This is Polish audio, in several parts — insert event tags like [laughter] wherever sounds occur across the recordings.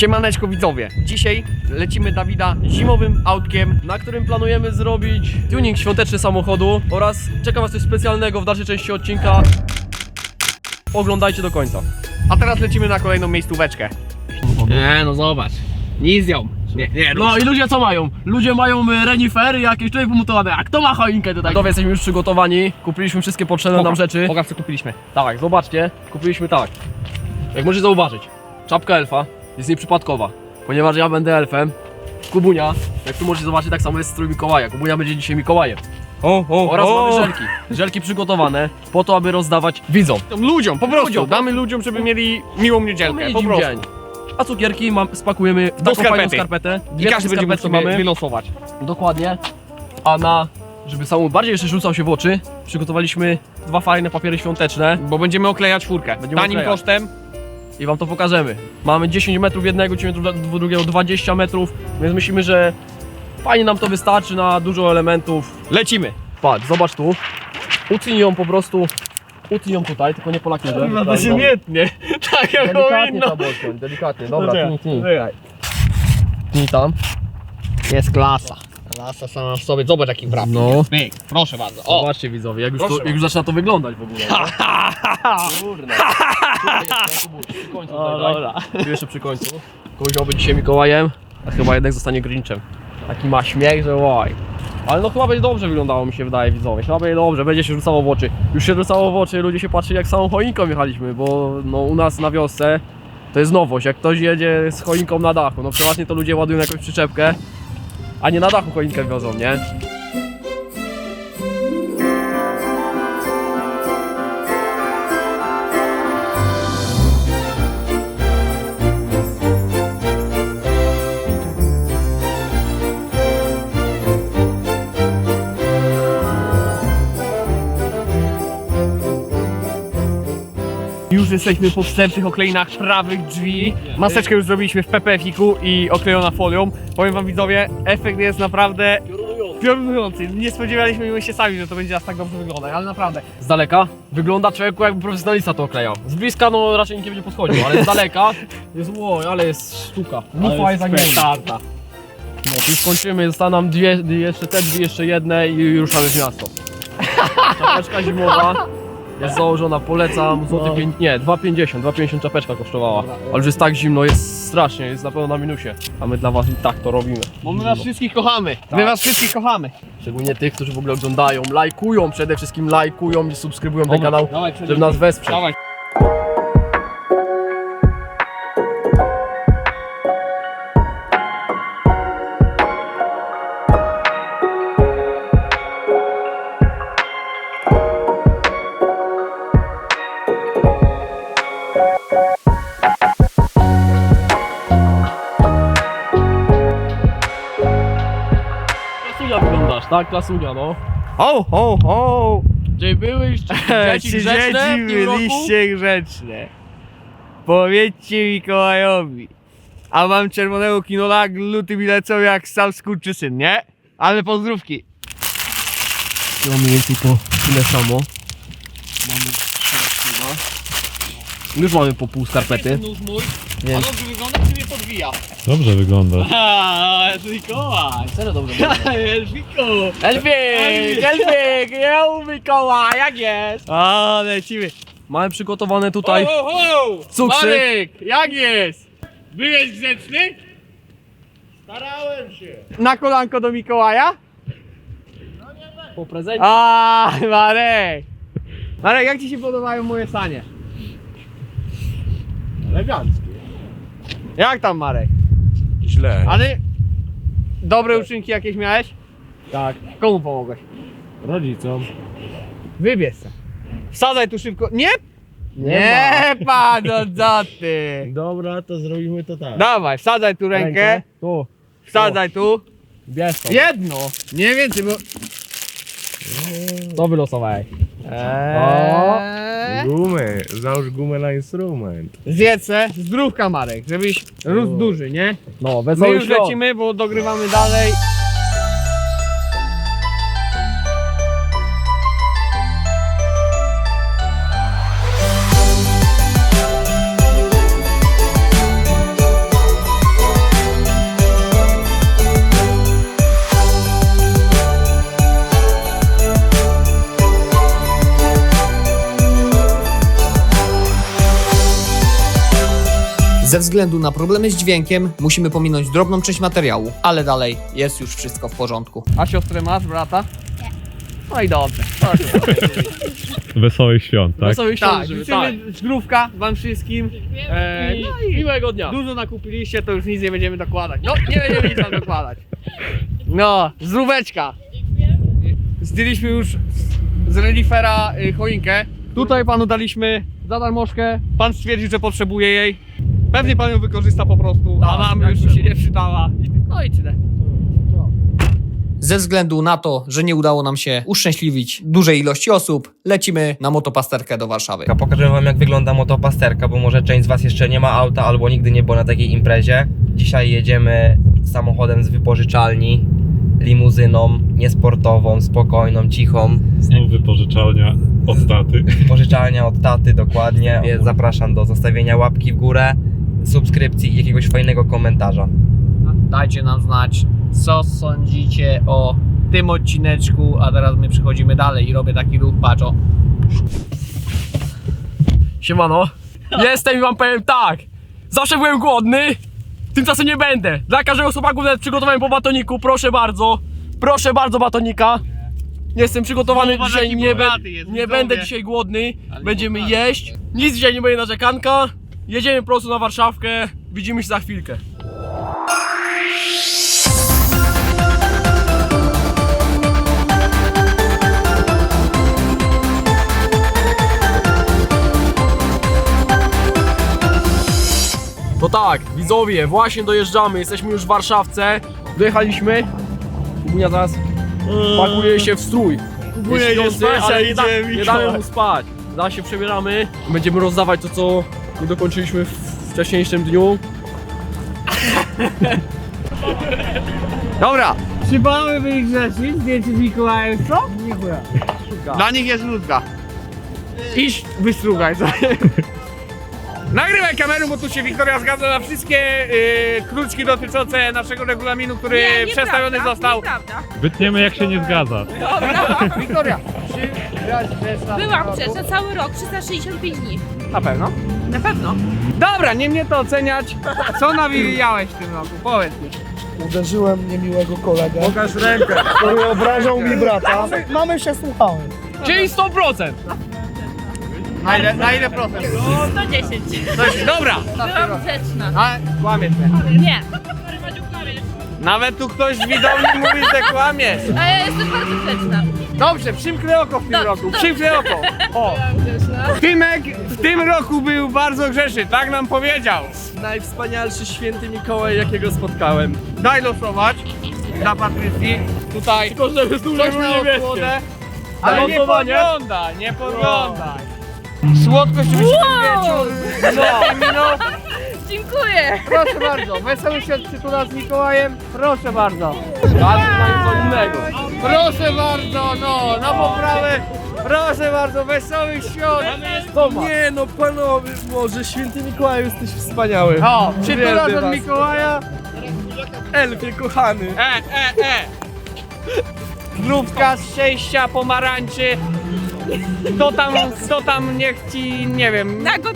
Siemaneczko widzowie, dzisiaj lecimy Dawida zimowym autkiem na którym planujemy zrobić tuning świąteczny samochodu oraz czeka Was coś specjalnego w dalszej części odcinka. Oglądajcie do końca. A teraz lecimy na kolejną miejscóweczkę Nie no zobacz, nic ją Nie, nie, No i ludzie co mają? Ludzie mają y, renifery, jakieś człowiek pomontowany. A kto ma choinkę tutaj? Gotowi jesteśmy już przygotowani, kupiliśmy wszystkie potrzebne nam rzeczy. Pokaż co kupiliśmy Tak, zobaczcie, kupiliśmy tak. Jak możecie zauważyć, czapka elfa jest nieprzypadkowa, ponieważ ja będę elfem. Kubunia, jak tu możecie zobaczyć, tak samo jest strój Mikołaja. Kubunia będzie dzisiaj Mikołajem. O, o, Oraz mamy żelki. Żelki przygotowane po to, aby rozdawać widzom. Ludziom, po prostu, Ludziom. damy ludziom, żeby mieli miłą niedzielkę, Mieli po dzień prostu dzień. A cukierki mam, spakujemy w Do taką fajną skarpety. skarpetę. I Dwie każdy takie będzie mógł skarpetki sobie mamy. wylosować Dokładnie. A na, żeby samemu bardziej jeszcze rzucał się w oczy, przygotowaliśmy dwa fajne papiery świąteczne Bo będziemy oklejać czwórkę, Będziemy tanim oklejać. kosztem i wam to pokażemy. Mamy 10 metrów jednego, 10 metrów drugiego, 20 metrów, więc myślimy, że fajnie nam to wystarczy na dużo elementów. Lecimy Patrz, zobacz tu. Utnij ją po prostu, utnij ją tutaj, tylko nie po lakierze. No Tak, dobra. mietnie, [laughs] tak jak Delikatnie powinno odciąć, delikatnie, dobra, tnij, tnij. czekaj. Tnij tam. Jest klasa Klasa sama w sobie, zobacz jaki wrap No. Pyk, proszę bardzo, o Zobaczcie widzowie, jak już, to, Proszę jak już zaczyna to wyglądać w ogóle. [laughs] nie? Kurna. O, dobra. jeszcze przy końcu. Kozioł będzie dzisiaj Mikołajem, a chyba jednak zostanie Grinchem. Taki ma śmiech, że łaj. Ale no chyba będzie dobrze wyglądało mi się wydaje widzowie, chyba będzie dobrze, będzie się rzucało w oczy. Już się rzucało w oczy, ludzie się patrzyli jak samą choinką jechaliśmy, bo no u nas na wiosce to jest nowość, jak ktoś jedzie z choinką na dachu, no przeważnie to ludzie ładują jakąś przyczepkę, a nie na dachu choinkę wiozą, nie? Już jesteśmy po wstępnych okleinach prawych drzwi. Maseczkę już zrobiliśmy w PPF-iku i oklejona folią. Powiem wam widzowie, efekt jest naprawdę piorunujący. Nie spodziewaliśmy się sami, że to będzie aż tak dobrze wyglądać, ale naprawdę. Z daleka wygląda człowieku jakby profesjonalista to oklejał. Z bliska no raczej nikt nie będzie podchodził, ale z daleka [laughs] jest łoj, ale jest sztuka. Mufa jest spektarta. No to już kończymy, zostaną nam dwie, jeszcze te drzwi, jeszcze jedne i ruszamy w miasto. [laughs] Czapeczka zimowa jest założona, polecam, złoty No. pięć, nie, 2,50, 2,50 czapeczka kosztowała. Ale już jest tak zimno, jest strasznie, jest na pewno na minusie. A my dla was i tak to robimy. Bo my was wszystkich kochamy. My was wszystkich kochamy. Szczególnie tych, którzy w ogóle oglądają, lajkują, przede wszystkim lajkują i subskrybują ten kanał, żeby nas wesprzeć. Tak? Klasunia, no. Ho, ho, ho! Gdzie byłeś? [laughs] Dzieci grzeczne w tym roku? byliście grzeczne. Powiedzcie Mikołajowi. A mam czerwonego kinola, gluty mi lecą jak sam skurczysyn, nie? Ale pozdrówki. No mniej więcej to tyle samo. Mamy chyba. Już mamy po pół skarpety. nóż mój. Nie. A dobrze wygląda, podwija? Dobrze [laughs] wygląda. [laughs] Haha, Mikołaj. Serio dobrze Elfiku. Elfik! Elfik! Ja Mikołaj, jak jest? A, lecimy. Mamy przygotowane tutaj Ho, ho, ho! Cukrzyk. Marek, jak jest? Byłeś grzeczny? Starałem się. Na kolanko do Mikołaja? po prezencie. A, Marek! Marek, jak ci się podobają moje sanie? Eleganckie. Jak tam, Marek? Źle. Ale dobre uczynki jakieś miałeś? Tak. Komu pomogłeś? Rodzicom. Wybierz se. Wsadzaj tu szybko. Nie? Nie Nie, pan, no co ty? Dobra, to zrobimy to tak. Dawaj, wsadzaj tu rękę. Tu. Wsadzaj tu. Bierz to. Jedno. Nie więcej, bo... To wylosowałeś. Eee. Gumę, załóż gumę na instrument. Zjedz se, zdrówka Marek, żebyś rósł duży, nie? No, My wesoły już lecimy, bo dogrywamy dalej. Ze względu na problemy z dźwiękiem musimy pominąć drobną część materiału, ale dalej jest już wszystko w porządku. A siostrę masz, brata? Nie. No i dobrze. [laughs] Wesołych świąt, tak? Wesołych świąt, Tak, żeby- tak. życzymy zdrówka wam wszystkim. E, no i miłego dnia. Dużo nakupiliście, to już nic nie będziemy dokładać. No, nie będziemy nic tam dokładać. [laughs] No, zdróweczka. Zdjęliśmy już z renifera y, choinkę. Tutaj panu daliśmy za darmożkę. Pan stwierdził, że potrzebuje jej. Pewnie pan ją wykorzysta po prostu, a Tak, nam tak już się nie przydała. I- No i tyle. Ze względu na to, że nie udało nam się uszczęśliwić dużej ilości osób, lecimy na motopasterkę do Warszawy. Pokażę wam jak wygląda motopasterka, bo może część z was jeszcze nie ma auta albo nigdy nie było na takiej imprezie. Dzisiaj jedziemy samochodem z wypożyczalni, limuzyną, niesportową, spokojną, cichą. Znów wypożyczalnia od taty. Wypożyczalnia od taty dokładnie. Zapraszam do zostawienia łapki w górę, subskrypcji i jakiegoś fajnego komentarza. Dajcie nam znać, co sądzicie o tym odcineczku, a teraz my przechodzimy dalej i robię taki ruch, patrz o. Siemano. [laughs] Jestem i wam powiem tak. Zawsze byłem głodny. Tymczasem nie będę. Dla każdego chłopaku nawet przygotowałem po batoniku. Proszę bardzo. Proszę bardzo batonika. Jestem przygotowany Zobacz, dzisiaj. jaki Nie, bogaty be- jest, nie widzowie. będę dzisiaj głodny. Będziemy jeść. Nic dzisiaj nie będzie narzekanka. Jedziemy prosto na Warszawkę. Widzimy się za chwilkę. To tak, widzowie, właśnie dojeżdżamy, jesteśmy już w Warszawce. Dojechaliśmy. Kubunia zaraz pakuje się w strój. Kupuje Jest śpiący, ale nie, da, nie damy mu spać. Zaraz się przebieramy. Będziemy rozdawać to, co nie dokończyliśmy w wcześniejszym dniu. Dobra. Czy mamy wyjść rzeczy? Zdjęcie z Mikołajem, co? Dziękuję. Dla nich jest ludka. Iść wystrugaj. [laughs] Nagrywaj kamerę, bo tu się Wiktoria zgadza na wszystkie y, kruczki dotyczące naszego regulaminu, który przedstawiony został. Nieprawda. Wytniemy jak się nie zgadza. [laughs] Wiktoria, czy grać Byłam przez na cały rok, 365 dni. Na pewno. Na pewno. Dobra, nie mnie to oceniać. Co nawijałeś w tym roku? Powiedz mi. Uderzyłem niemiłego kolegę, Pokaż rękę. który obrażał mi brata. Mamy się słuchałem. Czyli 100%! Na ile, na ile procent? 110. Coś, dobra. Byłam grzeczna. A, kłamie się. Nie. Nawet tu ktoś z widowni mówi, że kłamiesz. A ja jestem bardzo grzeczna. Dobrze, przymknę oko w tym Dobrze, roku. Przymknę oko. O. Grzeczna. Tymek w tym roku był bardzo grzeczny, tak nam powiedział. Najwspanialszy święty Mikołaj, jakiego spotkałem. Daj losować dla Patrycji. Tutaj Tylko żeby z coś niebieskie. odkłodę. Ale nie losowanie? podglądaj, nie podglądaj. Słodkość, żeby się ten wieczór no. Dziękuję. Proszę bardzo, wesoły świąt przytula z Mikołajem. Proszę bardzo. Co innego. Proszę bardzo, no, na poprawę. Proszę bardzo, wesołych świąt. Nie no panowie, może święty Mikołaj jesteś wspaniały. O, przytulasz Uwielbiam od was. Mikołaja. Elfie kochany. E, e, e. Zdrówka, szczęścia, pomarańczy. Kto tam, kto tam niech ci, nie wiem. Na go.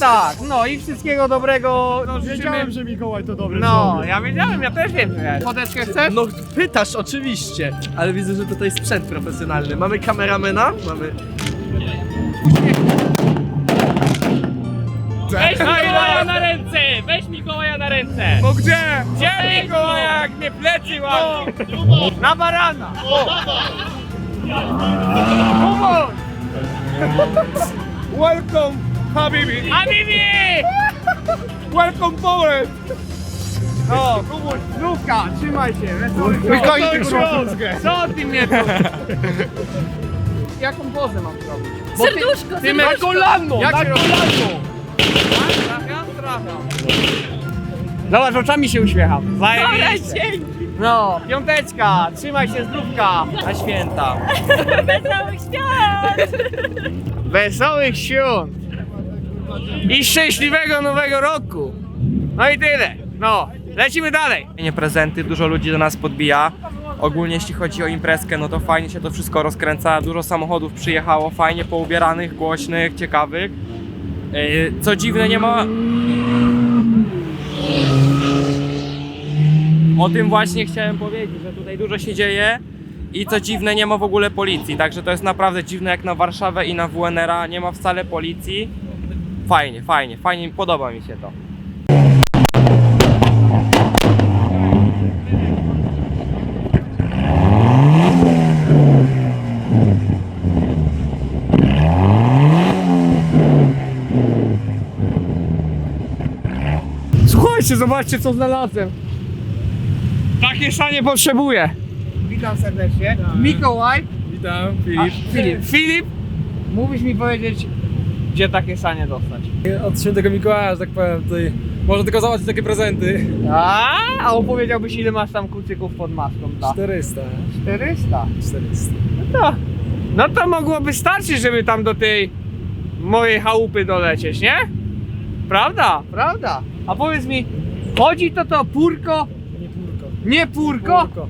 Tak, no i wszystkiego dobrego. No, życzymy... Wiedziałem, że Mikołaj to dobry No, człowiek. ja wiedziałem, ja też wiem, że Podeczkę chcesz? No pytasz oczywiście, ale widzę, że tutaj sprzęt profesjonalny. Mamy kameramena, mamy... Weź Mikołaja na ręce! Weź Mikołaja na ręce! Bo gdzie? Gdzie Mikołaja, jak mnie plecy ładnie? Na barana! O! Kubuś! [laughs] Welcome, Habibi! Habibi! Welcome Poland! O, Kubuś, zdrówka, trzymaj się, wesołych świąt. Co ty mnie tu? Jaką pozę mam zrobić? Serduszko, masz- kolano! Jak Na się robi? kolano! Trafiam, trafiam. Zobacz, oczami się uśmiecham. Dobra, Zajebiście. dzięki. No, piąteczka, trzymaj się zdrówka na święta. [laughs] Wesołych świąt. Wesołych świąt i szczęśliwego nowego roku. No i tyle. No, lecimy dalej. Fajnie prezenty, dużo ludzi do nas podbija. Ogólnie jeśli chodzi o imprezkę, no to fajnie się to wszystko rozkręca. Dużo samochodów przyjechało, fajnie poubieranych, głośnych, ciekawych. Yy, Co dziwne, nie ma O tym właśnie chciałem powiedzieć, że tutaj dużo się dzieje i co dziwne, nie ma w ogóle policji, także to jest naprawdę dziwne jak na Warszawę i na WNR-a, nie ma wcale policji. Fajnie, fajnie, fajnie, podoba mi się to. Słuchajcie, zobaczcie co znalazłem. Takie szanie potrzebuję. Witam serdecznie. Mikołaj. Witam, A, Filip. Filip, mógłbyś mi powiedzieć, gdzie takie sanie dostać? Od świętego Mikołaja, że tak powiem, tutaj można tylko załatwić takie prezenty. A, a opowiedziałbyś ile masz tam kucyków pod maską? Da. 400, 400. 400. No to, no to mogłoby starczyć, żeby tam do tej mojej chałupy dolecieć, nie? Prawda, prawda. A powiedz mi, chodzi to to purko? Nie purko. Nie purko?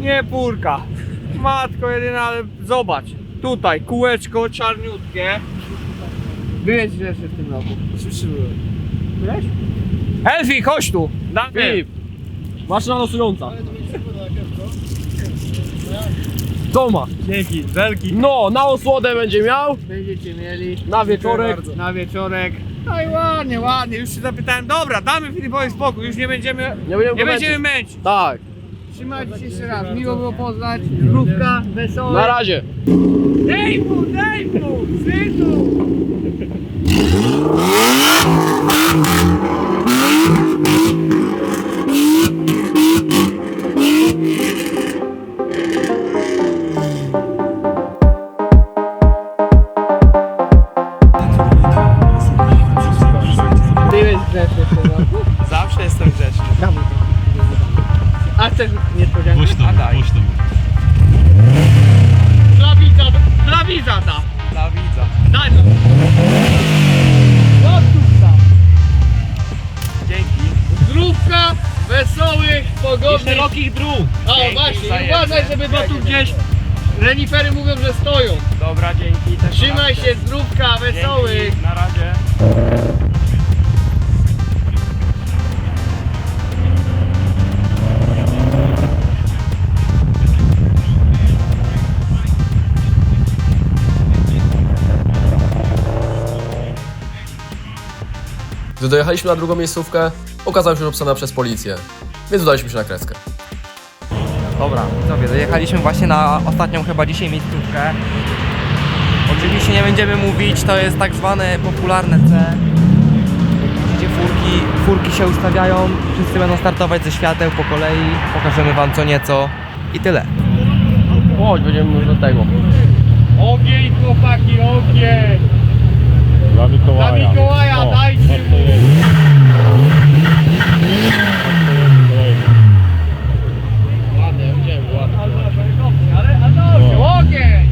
Nie purka. Matko jedyna, ale zobacz. Tutaj kółeczko czarniutkie. Byłeś jeszcze w tym roku. Oczywiście byłem. Byłeś? Elfi, chodź tu. Dam Filip, maszyna losująca. Doma. Dzięki, żelki. No, na osłodę będzie miał. Będziecie mieli Na wieczorek. na wieczorek. No i ładnie, ładnie. Już się zapytałem. Dobra, damy Filipowi spokój. Już nie będziemy, Nie będziemy nie go będziemy męczyć. Tak, Trzymajcie się jeszcze raz. Miło było poznać. Zdrówka, wesołe. na razie. Dej mu, dej mu, synu. Szerokich dróg. O Dzięki właśnie, wzajemnie. uważaj, żeby bo tu gdzieś renifery mówią, że stoją. Dobra, dzięki. Też Trzymaj się, zdrówka, wesołych. Dzięki, na razie. Gdy dojechaliśmy na drugą miejscówkę, okazała się obsadzona przez policję, więc udaliśmy się na kreskę. Dobra, widzowie, dojechaliśmy właśnie na ostatnią chyba dzisiaj miejscówkę. Oczywiście nie będziemy mówić, to jest tak zwane popularne C. Gdzie furki, furki się ustawiają, wszyscy będą startować ze świateł po kolei, pokażemy wam co nieco i tyle. Chodź, będziemy już do tego. Ogień, chłopaki, ogień. Dla Mikołaja. Dla Mikołaja, O, dajcie mu. jest. Ładnie, widziałem, ładnie. Ale, a dobrze, ogień.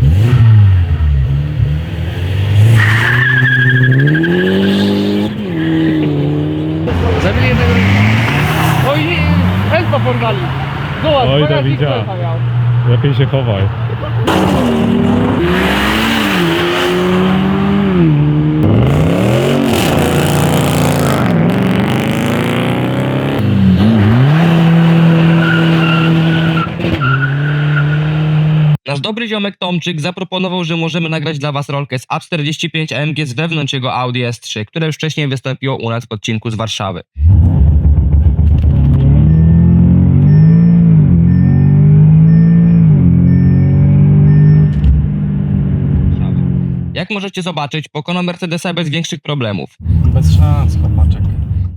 Zabili jednego ryba. Oj, elfa porwali. Zobacz, Oj, pojazd Dawidzia. elfa miał. Lepiej się chowaj. Nasz dobry ziomek Tomczyk zaproponował, że możemy nagrać dla Was rolkę z A45 AMG z wewnątrz jego Audi S3, które już wcześniej wystąpiło u nas w odcinku z Warszawy. Jak możecie zobaczyć, pokonał Mercedesa bez większych problemów. Bez szans, chłopaczek.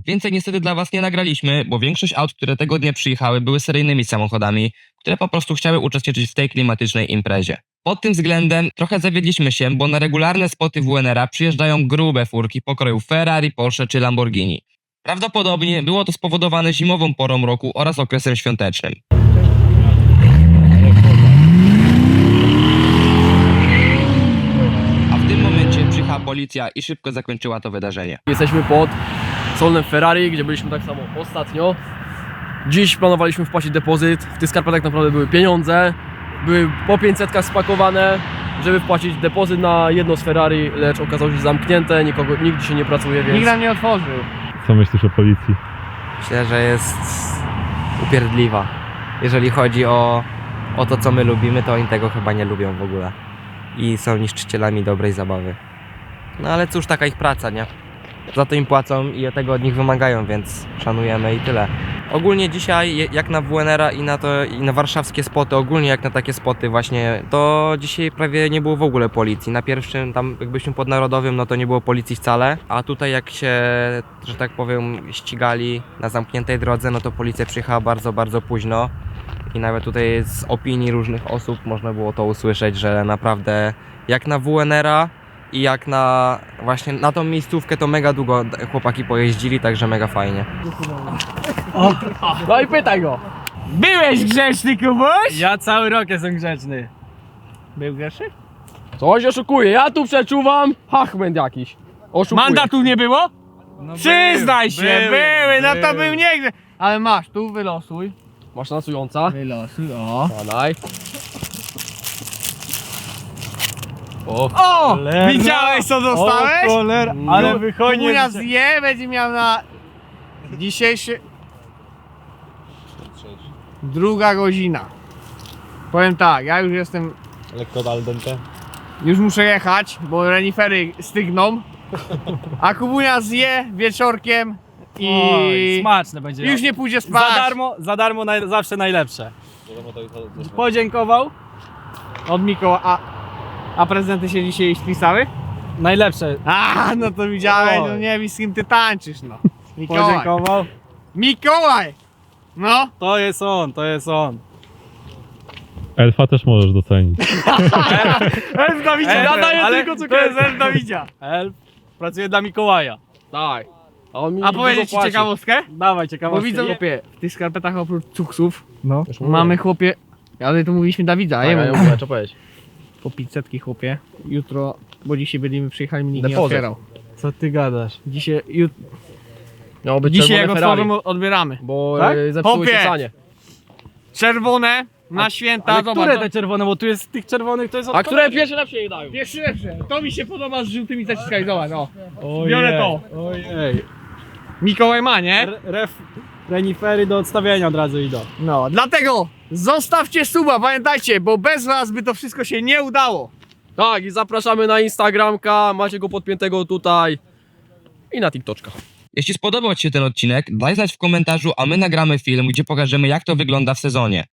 Więcej niestety dla Was nie nagraliśmy, bo większość aut, które tego dnia przyjechały, były seryjnymi samochodami, które po prostu chciały uczestniczyć w tej klimatycznej imprezie. Pod tym względem trochę zawiedliśmy się, bo na regularne spoty WNR-a przyjeżdżają grube furki pokroju Ferrari, Porsche czy Lamborghini. Prawdopodobnie było to spowodowane zimową porą roku oraz okresem świątecznym. A w tym momencie przyjechała policja i szybko zakończyła to wydarzenie. Jesteśmy pod Solnem Ferrari, gdzie byliśmy tak samo ostatnio. Dziś planowaliśmy wpłacić depozyt. W tych skarpetach naprawdę były pieniądze. Były po 500 spakowane, żeby wpłacić depozyt na jedno z Ferrari, lecz okazało się zamknięte, nikogo, nikt dzisiaj nie pracuje, więc Nikt nam nie otworzył. Co myślisz o policji? Myślę, że jest upierdliwa. Jeżeli chodzi o, o to, co my lubimy, to oni tego chyba nie lubią w ogóle. I są niszczycielami dobrej zabawy. No ale cóż, taka ich praca, nie? Za to im płacą i tego od nich wymagają, więc szanujemy i tyle. Ogólnie dzisiaj, jak na WNR-a i na to, i na warszawskie spoty, ogólnie jak na takie spoty właśnie, to dzisiaj prawie nie było w ogóle policji. Na pierwszym, tam jakbyśmy pod Narodowym, no to nie było policji wcale, a tutaj jak się, że tak powiem, ścigali na zamkniętej drodze, no to policja przyjechała bardzo, bardzo późno. I nawet tutaj z opinii różnych osób można było to usłyszeć, że naprawdę jak na WNR-a i jak na właśnie na tą miejscówkę to mega długo chłopaki pojeździli, także mega fajnie. No i pytaj go. Byłeś grzeczny, Kubuś? Ja cały rok jestem grzeczny. Był grzeczny? Coś oszukuje, ja tu przeczuwam hachment jakiś. Oszukuje. Mandatu nie było? No Przyznaj się, były, no to były. był niegrzeczny. Ale masz, tu wylosuj. Masz nasująca. Wylosuj, o. Badaj. O, O! Cholera. Widziałeś co dostałeś? O cholera, ale wychodzi. Kubunia zje, będzie miał na dzisiejszy... Druga godzina. Powiem tak, ja już jestem... Lekko dente. Już muszę jechać, bo renifery stygną. A Kubunia zje wieczorkiem i Oj, smaczne będzie. już nie pójdzie spać. Za darmo, za darmo naj, zawsze najlepsze. Podziękował. Od Mikoła. A, a prezenty się dzisiaj spisały? Najlepsze. A, no to widziałeś, Oj. no nie wiem z kim ty tańczysz, no. Mikołaj. [laughs] Podziękował. Mikołaj! No, To jest on, to jest on. Elfa też możesz docenić. [laughs] Elf Dawidzia. Elf, ja daję ale tylko cukierki. To jest Elf Dawidzia. Elf pracuje dla Mikołaja. daj. A on mi A powiedzieć ci ciekawostkę? Dawaj, Bo ciekawostkę. widzę, chłopie, w tych skarpetach oprócz cuksów No. mamy, chłopie, ale to mówiliśmy Dawida, Tak, ja ja nie mówię. mówię, co powiedzieć. Po 500 chłopie. Jutro, bo dzisiaj byliśmy, przyjechali, nikt nie Depozyt. otwierał. Co ty gadasz? Dzisiaj, jut, Miało być dzisiaj jak czerwone Ferrari, otworzymy, odbieramy. Bo Tak? e, zepsuły Chłopie! się sanie. Czerwone na święta, Ale zobacz. które no. te czerwone, bo tu jest tych czerwonych, to jest od A które pierwsze lepsze nie dają? Pierwszy lepsze. To mi się podoba z żółtymi zaciskami, zobacz, no. Ojej, Biorę to. Ojej. Mikołaj ma, nie? R- Ref, renifery do odstawienia od razu idą. No, dlatego zostawcie suba, pamiętajcie, bo bez was by to wszystko się nie udało. Tak, i zapraszamy na Instagramka, macie go podpiętego tutaj i na TikToczka. Jeśli spodobał Ci się ten odcinek, daj znać w komentarzu, a my nagramy film, gdzie pokażemy jak to wygląda w sezonie.